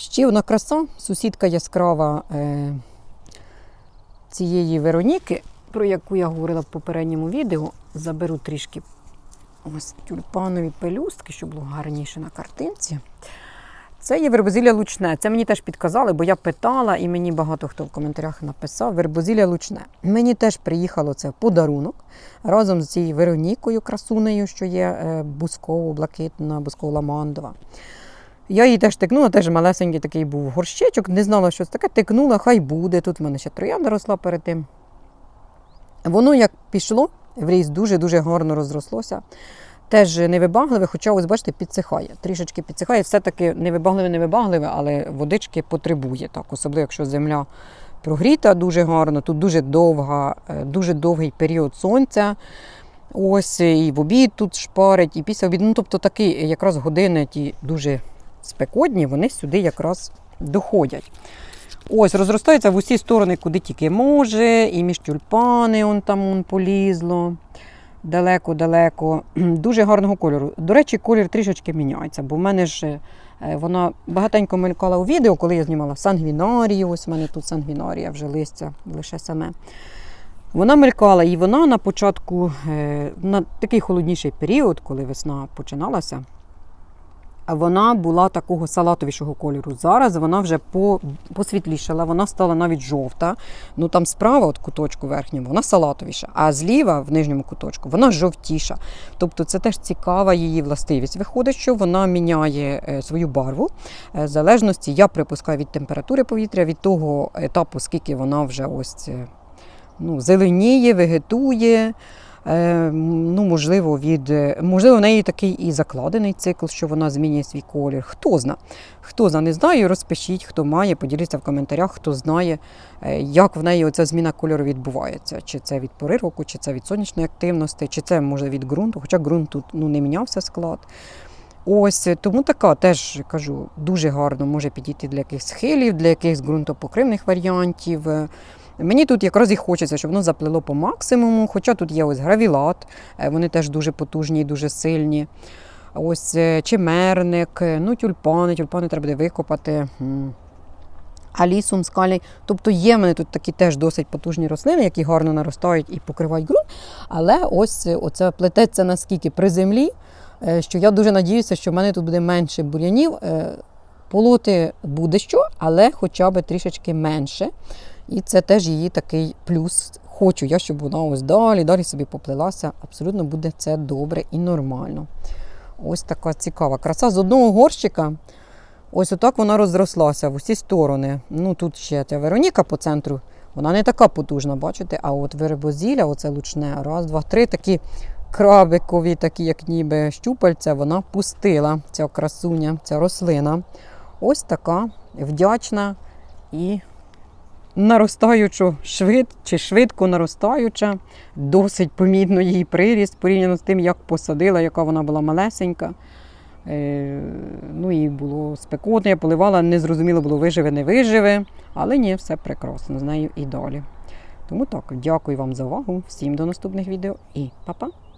Ще одна краса, сусідка яскрава е, цієї Вероніки, про яку я говорила в попередньому відео. Заберу трішки ось тюльпанові пелюстки, щоб було гарніше на картинці. Це є вербозілля лучне. Це мені теж підказали, бо я питала, і мені багато хто в коментарях написав вербозілля лучне. Мені теж приїхало це подарунок разом з цією Веронікою красунею, що є е, бусково-блакитна, бусково-ламандова. Я її теж тикнула, теж малесенький такий був горщичок, не знала, що це таке, тикнула, хай буде. Тут в мене ще троянда росла перед тим. Воно як пішло, в ріс дуже-дуже гарно розрослося. Теж невибагливе, хоча, ось бачите, підсихає. Трішечки підсихає. Все-таки невибагливе, невибагливе, але водички потребує. Так, особливо, якщо земля прогріта дуже гарно, тут дуже довга, е, дуже довгий період сонця. Ось і в обід тут шпарить, і після обіду. Ну, тобто такі якраз години ті дуже спекотні, вони сюди якраз доходять. Ось, розростається в усі сторони, куди тільки може, і між тюльпани он там он полізло. Далеко-далеко. Дуже гарного кольору. До речі, колір трішечки міняється, бо в мене ж е, вона багатенько мелькала у відео, коли я знімала сангвінарію. Ось в мене тут сангвінарія, вже листя лише саме. Вона мелькала, і вона на початку, е, на такий холодніший період, коли весна починалася, вона була такого салатовішого кольору. Зараз вона вже посвітлішала, вона стала навіть жовта. Ну там справа, от куточку верхньому, вона салатовіша, а зліва в нижньому куточку вона жовтіша. Тобто це теж цікава її властивість. Виходить, що вона міняє е, свою барву е, в залежності, я припускаю від температури повітря, від того етапу, скільки вона вже ось е, ну, зеленіє, вегетує. Е, ну, можливо, від е, можливо, в неї такий і закладений цикл, що вона змінює свій колір. Хто зна? Хто зна, не знаю, розпишіть, хто має, поділіться в коментарях, хто знає, е, як в неї оця зміна кольору відбувається. Чи це від пори року, чи це від сонячної активності, чи це може від ґрунту, хоча ґрунт тут ну, не мінявся склад. Ось тому така теж кажу, дуже гарно може підійти для якихось схилів, для якихось ґрунтопокривних варіантів. Мені тут якраз і хочеться, щоб воно заплило по максимуму, хоча тут є ось гравілат, е, вони теж дуже потужні і дуже сильні. Ось е, чимерник, е, ну тюльпани, тюльпани треба буде викопати. Алісум скалій. Тобто є в мене тут такі теж досить потужні рослини, які гарно наростають і покривають ґрунт. Але ось оце плететься наскільки при землі, що я дуже надіюся, що в мене тут буде менше бур'янів. Полоти буде що, але хоча б трішечки менше. І це теж її такий плюс. Хочу я, щоб вона ось далі, далі собі поплилася. Абсолютно буде це добре і нормально. Ось така цікава краса. З одного горщика, ось отак вона розрослася в усі сторони. Ну тут ще ця Вероніка по центру, вона не така потужна, бачите? А от вербозілля, оце лучне, раз, два, три такі крабикові, такі, як ніби щупальця, вона пустила ця красуня, ця рослина. Ось така вдячна і наростаючу швид чи швидко наростаюча, досить помітно її приріст порівняно з тим, як посадила, яка вона була малесенька. Е, ну і було спекотно, я поливала, не зрозуміло було, виживе, не виживе. Але ні, все прекрасно з нею і далі. Тому так, дякую вам за увагу. Всім до наступних відео і па-па!